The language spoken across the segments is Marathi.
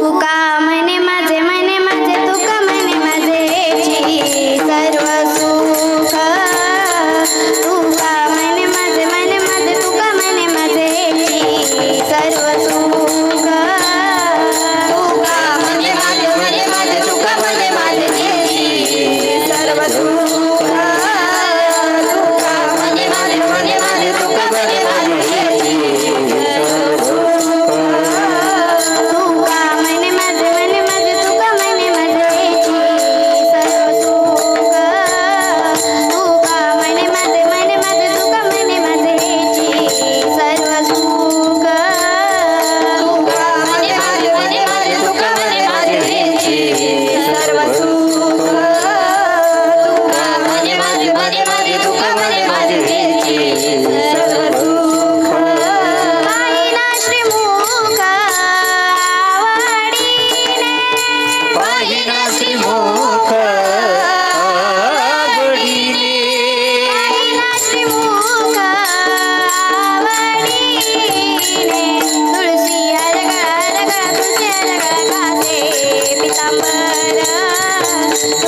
કામ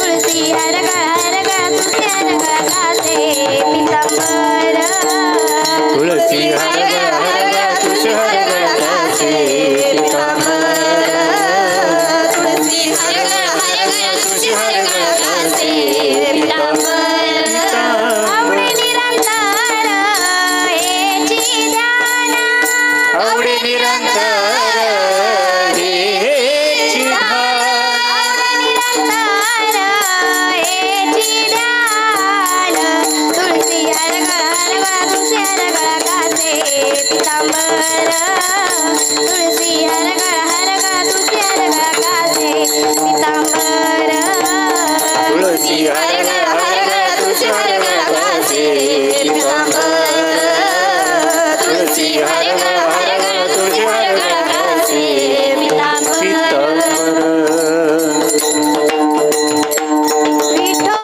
तुळसी हर गा हर गा तुझी हर गा गाते पितांबर तुळसी हर गा हर गा तुझी हर गा गाते तुझे हर गळा तुझे हर गळा गाजे पितांबर